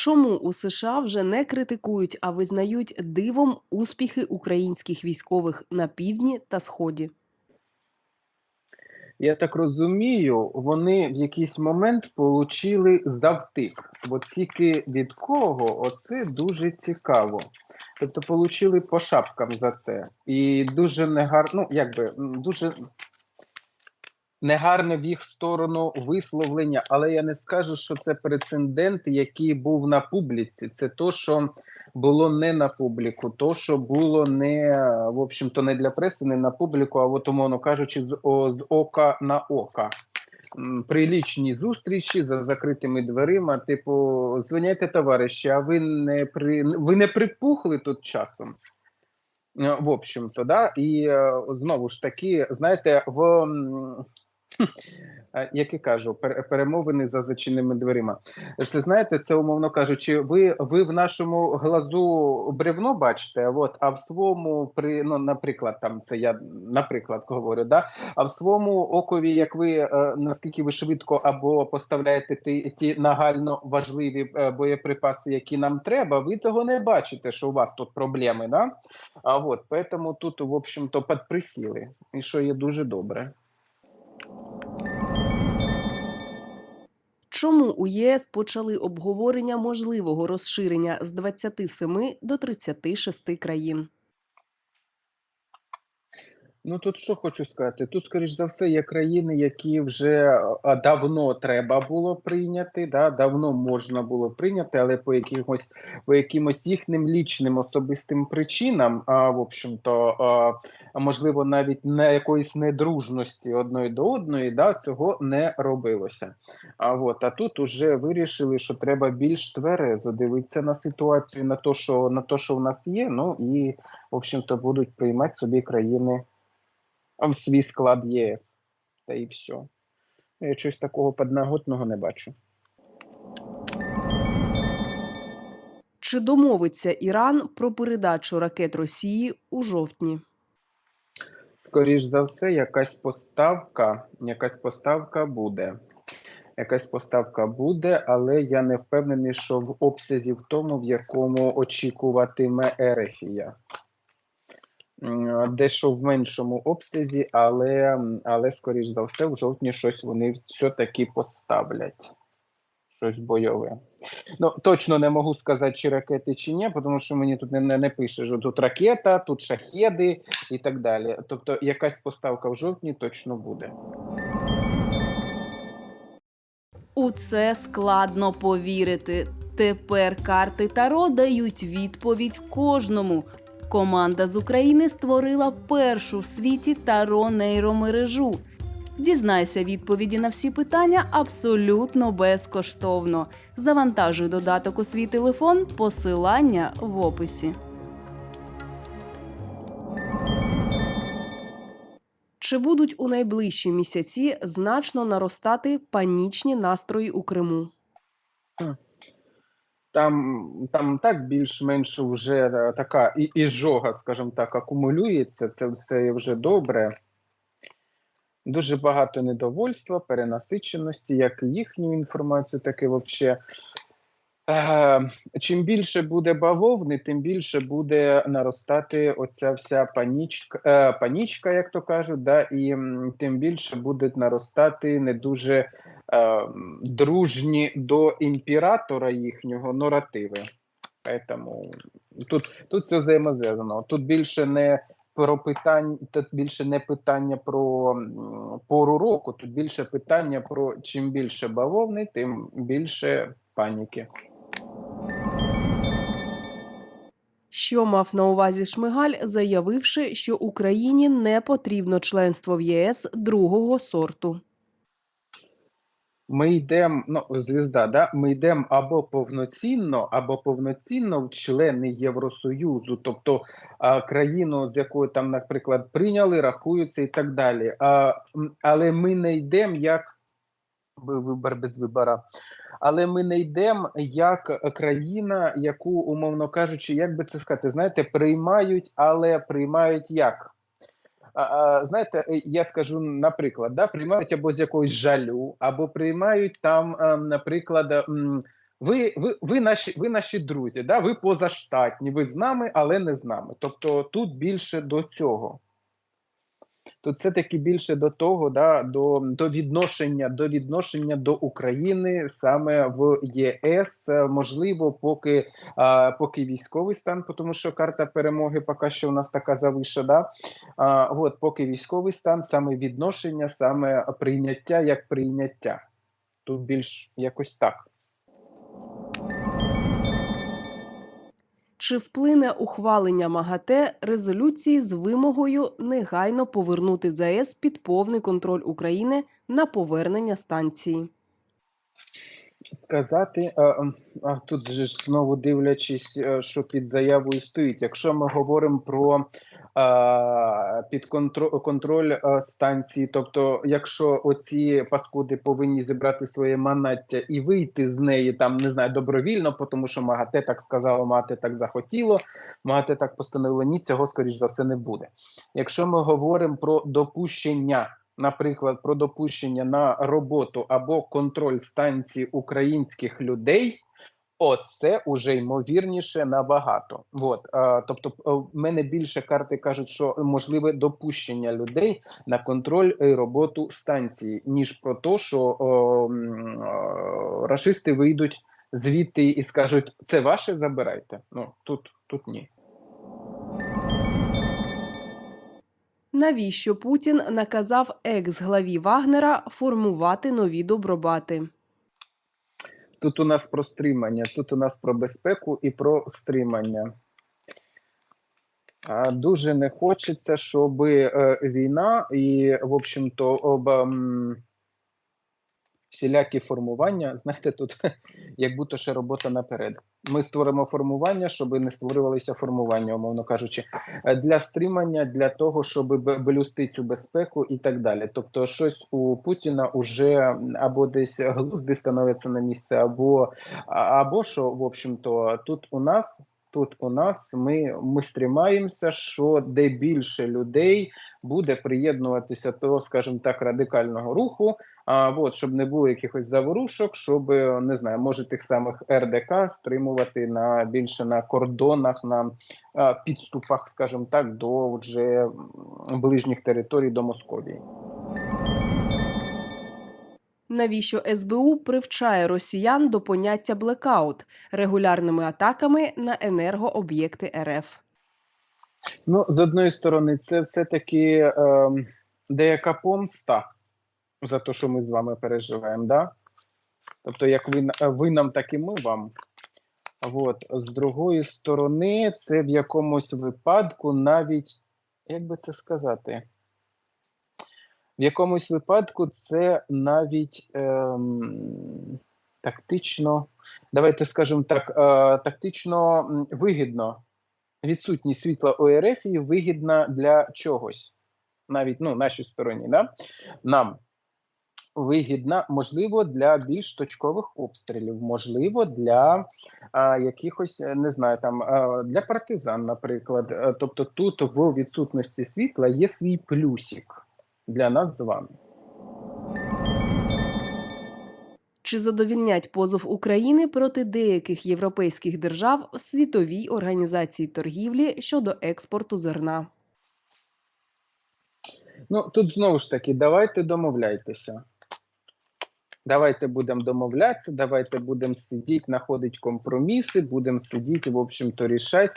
Чому у США вже не критикують, а визнають дивом успіхи українських військових на півдні та сході? Я так розумію, вони в якийсь момент получили завтик. От тільки від кого оце дуже цікаво. Тобто получили по шапкам за це. І дуже негарно, ну якби дуже негарне в їх сторону висловлення, але я не скажу, що це прецедент, який був на публіці. Це то, що було не на публіку, то, що було не в общем-то не для преси, не на публіку, а от умовно кажучи, з, о, з ока на ока. При лічній зустрічі за закритими дверима, типу, звиняйте, товариші, а ви не при ви не припухли тут часом. Е, В общем-то, да, і е, знову ж таки, знаєте, в як і кажу, перемовини за зачиненими дверима. Це знаєте, це умовно кажучи, ви, ви в нашому глазу бревно бачите, от, а в своєму при ну, наприклад, там це я наприклад говорю, да, а в своєму окові, як ви е, наскільки ви швидко або поставляєте ті, ті нагально важливі е, боєприпаси, які нам треба, ви того не бачите, що у вас тут проблеми, да? А от поэтому тут, в общем-то, підприсіли, і що є дуже добре. Чому у ЄС почали обговорення можливого розширення з 27 до 36 країн? Ну тут що хочу сказати? Тут, скоріш за все, є країни, які вже давно треба було прийняти, да, давно можна було прийняти, але по якимось по якимось їхнім лічним особистим причинам, а в общем-то, а, можливо, навіть на якоїсь недружності одної до одної, да, цього не робилося. А от а тут уже вирішили, що треба більш тверезо дивитися на ситуацію, на те, що на те, що в нас є. Ну і в общем-то будуть приймати собі країни в свій склад ЄС. Та і все. Я щось такого подноготного не бачу. Чи домовиться Іран про передачу ракет Росії у жовтні? Скоріш за все, якась поставка, якась поставка буде. Якась поставка буде, але я не впевнений, що в обсязі в тому, в якому очікуватиме Ерефія. Дещо в меншому обсязі, але, але скоріш за все, в жовтні щось вони все-таки поставлять. Щось бойове. Ну, точно не можу сказати, чи ракети, чи ні, тому що мені тут не, не, не пише, що тут ракета, тут шахеди і так далі. Тобто якась поставка в жовтні точно буде. У це складно повірити. Тепер карти Таро дають відповідь кожному. Команда з України створила першу в світі Таро нейромережу. Дізнайся відповіді на всі питання абсолютно безкоштовно. Завантажуй додаток у свій телефон, посилання в описі. Чи будуть у найближчі місяці значно наростати панічні настрої у Криму? Там, там так більш-менш вже е, така і, іжога, скажімо так, акумулюється. Це все вже добре. Дуже багато недовольства, перенасиченості, як їхню інформацію, так і взагалі. Е, чим більше буде бавовни, тим більше буде наростати оця вся панічка, е, панічка, як то кажуть, да, і тим більше будуть наростати не дуже е, дружні до імператора їхнього наративи. Поэтому тут, тут все взаємозв'язано. Тут більше не про питання, тут більше не питання про пору року, тут більше питання про чим більше бавовни, тим більше паніки. Що мав на увазі Шмигаль, заявивши, що Україні не потрібно членство в ЄС другого сорту. Ми йдемо, ну, звізда, да? ми йдемо або повноцінно, або повноцінно в члени Євросоюзу, тобто а, країну, з якою там, наприклад, прийняли, рахуються і так далі. А, але ми не йдемо як вибор без вибора. Але ми не йдемо як країна, яку, умовно кажучи, як би це сказати, знаєте, приймають, але приймають як? Знаєте, я скажу наприклад, да, приймають або з якогось жалю, або приймають там, е, наприклад, ви, ви, ви, наші, ви наші друзі, да? ви позаштатні, ви з нами, але не з нами. Тобто тут більше до цього. Тут все-таки більше до того, да, до, до відношення до відношення до України саме в ЄС, можливо, поки, а, поки військовий стан, тому що карта перемоги поки що у нас така завиша, да? от, поки військовий стан, саме відношення, саме прийняття як прийняття. Тут більш якось так. Чи вплине ухвалення МАГАТЕ резолюції з вимогою негайно повернути ЗАЕС під повний контроль України на повернення станції? Сказати, а, тут же знову дивлячись, е, що під заявою стоїть. Якщо ми говоримо про під контроль, станції, тобто, якщо оці паскуди повинні зібрати своє манаття і вийти з неї там, не знаю, добровільно, тому що МАГАТЕ так сказало, МАГАТЕ так захотіло, МАГАТЕ так постановило, ні, цього скоріш за все не буде. Якщо ми говоримо про допущення наприклад, про допущення на роботу або контроль станції українських людей. Оце уже ймовірніше набагато. От, е, тобто, е, в мене більше карти кажуть, що можливе допущення людей на контроль і роботу станції, ніж про те, що о, е, рашисти вийдуть звідти і скажуть: це ваше забирайте. Ну тут, тут ні. Навіщо Путін наказав екс-главі Вагнера формувати нові добробати? Тут у нас про стримання, тут у нас про безпеку і про стримання. Дуже не хочеться, щоб е, війна і, в общем-то, об, м, всілякі формування, знаєте, тут як будто ще робота наперед. Ми створимо формування, щоб не створювалися формування, умовно кажучи, е, для стримання, для того, щоб блюсти цю безпеку і так далі. Тобто, щось у Путіна уже або десь глузди становиться на місце, або, або що, в общем-то, тут у нас. Тут у нас ми, ми стримаємося, що де більше людей буде приєднуватися до, скажімо так, радикального руху, а от щоб не було якихось заворушок, щоб не знаю, може тих самих РДК стримувати на більше на кордонах, на а, підступах, скажімо так, до вже ближніх територій до Московії. Навіщо СБУ привчає росіян до поняття блекаут регулярними атаками на енергооб'єкти РФ? Ну, з одної сторони, це все-таки ем, деяка помста за те, що ми з вами переживаємо, да? Тобто, як ви, ви нам, так і ми вам. От. З другої сторони, це в якомусь випадку навіть, як би це сказати, в якомусь випадку це навіть ем, тактично, давайте скажемо так, е, тактично вигідно. Відсутність світла у РФ вигідна для чогось, навіть ну, нашій стороні, да? нам вигідна, можливо, для більш точкових обстрілів, можливо, для а, якихось, е, не знаю, там а, для партизан, наприклад. Е, Тобто, тут в відсутності світла є свій плюсик для нас з вами. Чи задовільнять позов України проти деяких європейських держав світовій організації торгівлі щодо експорту зерна? Ну, тут знову ж таки, давайте домовляйтеся. Давайте будемо домовлятися, давайте будемо сидіти, знаходити компроміси, будемо сидіти, в общем-то, рішати.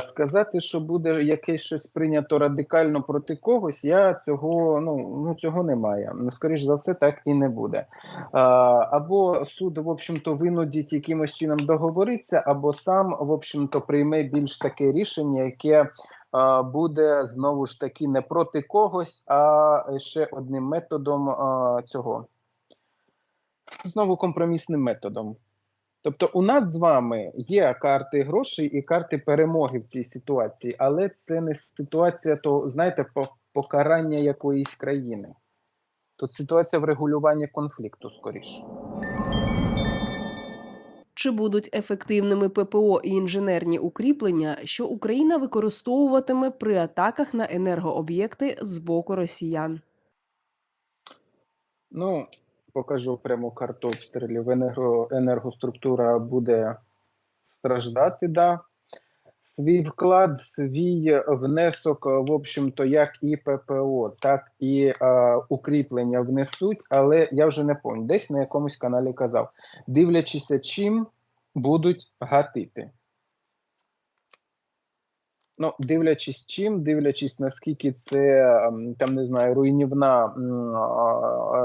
Сказати, що буде якесь щось прийнято радикально проти когось, я цього, ну, ну, цього немає. Ну, Скоріш за все, так і не буде. Або суд, в общем-то, винудить якимось чином договоритися, або сам, в общем-то, прийме більш таке рішення, яке буде знову ж таки не проти когось, а ще одним методом цього. Знову компромісним методом. Тобто, у нас з вами є карти грошей і карти перемоги в цій ситуації, але це не ситуація, то знаєте, покарання якоїсь країни. Тут ситуація врегулювання конфлікту скоріше. Чи будуть ефективними ППО і інженерні укріплення, що Україна використовуватиме при атаках на енергооб'єкти з боку росіян? Ну, покажу прямо карту обстрілів. Енерго, енергоструктура буде страждати, да. Свій вклад, свій внесок, в общем-то, як і ППО, так і е, укріплення внесуть, але я вже не пам'ятаю, десь на якомусь каналі казав, дивлячися, чим будуть гатити. Ну, дивлячись чим, дивлячись, наскільки це ем, там не знаю, руйнівна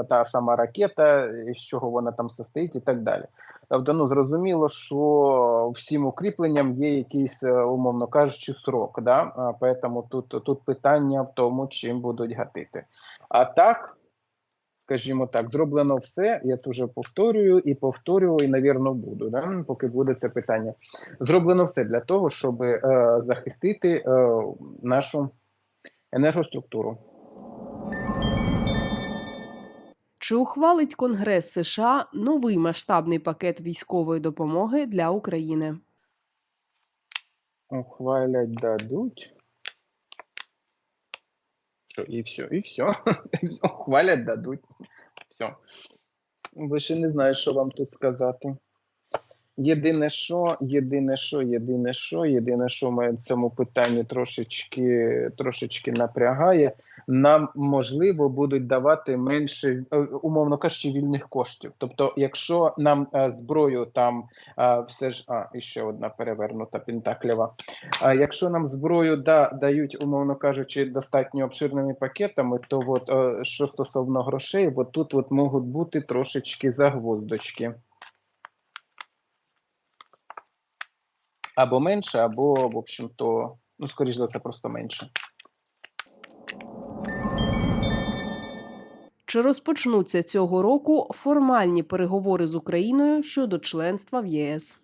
та сама ракета, з чого вона там состоїть, і так далі. Тобто, ну зрозуміло, що всім укріпленням є якийсь, е, умовно кажучи, срок. Да? А, поэтому тут, тут питання в тому, чим будуть гатити. А так, скажімо так, зроблено все. Я вже повторюю і повторюю, і, навірно, буду, да? поки буде це питання. Зроблено все для того, щоб е, захистити е, нашу енергоструктуру. Чи ухвалить Конгрес США новий масштабний пакет військової допомоги для України? Ухвалять дадуть. Що, і все, і все. Хвалять дадуть. Все. Більше не знаю, що вам тут сказати. Єдине, що, єдине, що, єдине, що, єдине, що в цьому питанні трошечки, трошечки напрягає, нам можливо будуть давати менше, е, умовно кажучи, вільних коштів. Тобто, якщо нам е, зброю там е, все ж, а і ще одна перевернута пентаклєва. А якщо нам зброю да, дають, умовно кажучи, достатньо обширними пакетами, то от, е, що стосовно грошей, от тут от можуть бути трошечки загвоздочки. Або менше, або, в общем-то, ну, скоріш за все, просто менше. Чи розпочнуться цього року формальні переговори з Україною щодо членства в єС?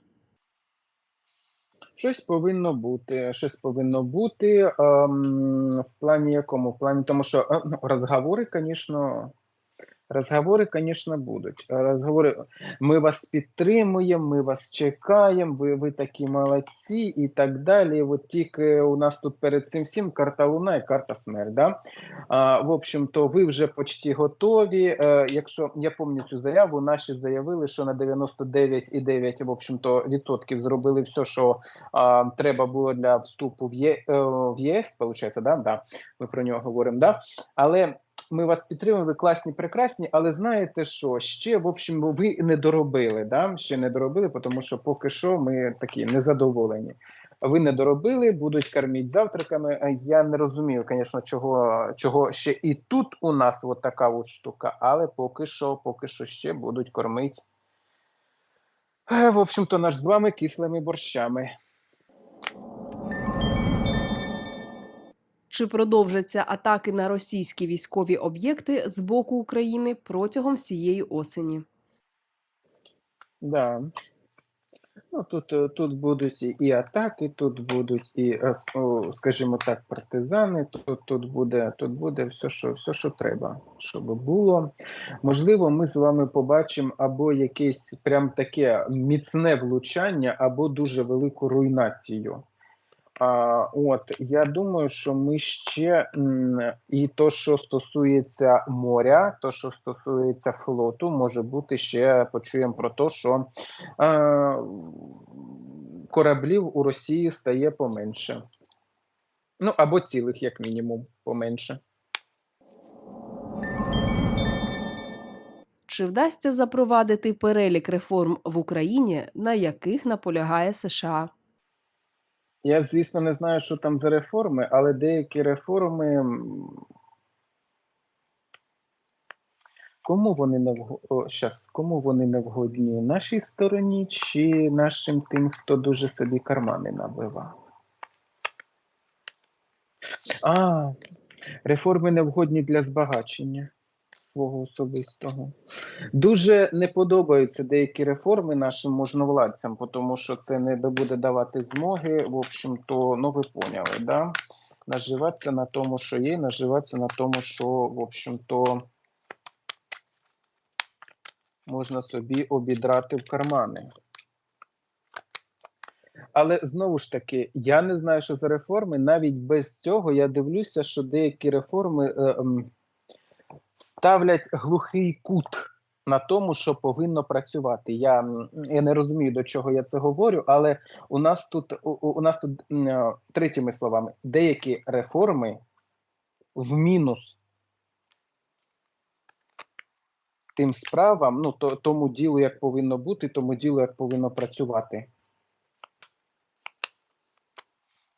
Щось повинно бути. Щось повинно бути. Ем, в плані якому? В плані тому, що е, ну, розговори, звісно, розговори, звісно, будуть. Розговори. Ми вас підтримуємо, ми вас чекаємо, ви, ви такі молодці і так далі. От тільки у нас тут перед цим всім карта Луна і карта смерть. Да? А, в общем-то, ви вже почти готові. Е, якщо я пам'ятаю цю заяву, наші заявили, що на 99,9 в общем-то, відсотків зробили все, що а, треба було для вступу в, Є, е, в ЄС, виходить, да? Да. Ми про нього говоримо. Да? Але ми вас підтримуємо, ви класні, прекрасні, але знаєте що? Ще, в общем, ви не доробили, да? ще не доробили, тому що поки що ми такі незадоволені. Ви не доробили, будуть кормити завтраками. Е, Я не розумію, звісно, чого, чого ще і тут у нас от така от штука, але поки що, поки що ще будуть кормити. е, В общем-то, наш з вами кислими борщами. Чи продовжаться атаки на російські військові об'єкти з боку України протягом всієї осені? Да. Ну, тут, е, тут будуть і, атаки, тут будуть і, е, скажімо так, партизани. Тут, тут буде, тут буде все, що, все, що треба, щоб було. Можливо, ми з вами побачимо або якесь прям таке міцне влучання, або дуже велику руйнацію. От я думаю, що ми ще і то, що стосується моря, то, що стосується флоту, може бути ще почуємо про те, що е, кораблів у Росії стає поменше. Ну або цілих, як мінімум, поменше. Чи вдасться запровадити перелік реформ в Україні, на яких наполягає США? Я, звісно, не знаю, що там за реформи, але деякі реформи. Кому вони не. О, щас, кому вони не вгодні? Нашій стороні чи нашим тим, хто дуже собі кармани набивав? А, реформи не вгодні для збагачення свого особистого. Дуже не подобаються деякі реформи нашим можновладцям, тому що це не буде давати змоги. В общем-то, ну ви поняли, да? Наживатися на тому, що є, наживатися на тому, що, в общем-то, можна собі обідрати в кармани. Але знову ж таки, я не знаю, що за реформи. Навіть без цього я дивлюся, що деякі реформи е, ставлять глухий кут на тому, що повинно працювати. Я, я не розумію, до чого я це говорю, але у нас тут у, у нас тут е, третіми словами, деякі реформи в мінус тим справам, ну то, тому ділу, як повинно бути, тому ділу, як повинно працювати.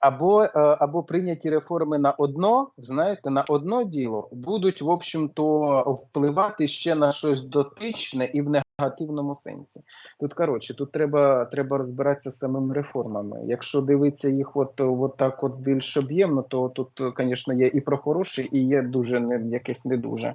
Або, е, або прийняті реформи на одно, знаєте, на одно діло будуть, в общем-то, впливати ще на щось дотичне і в негативному сенсі. Тут коротше, тут треба, треба розбиратися з самими реформами. Якщо дивитися їх от, от так от більш об'ємно, то тут, звісно, є і про хороше, і є дуже не якесь не дуже.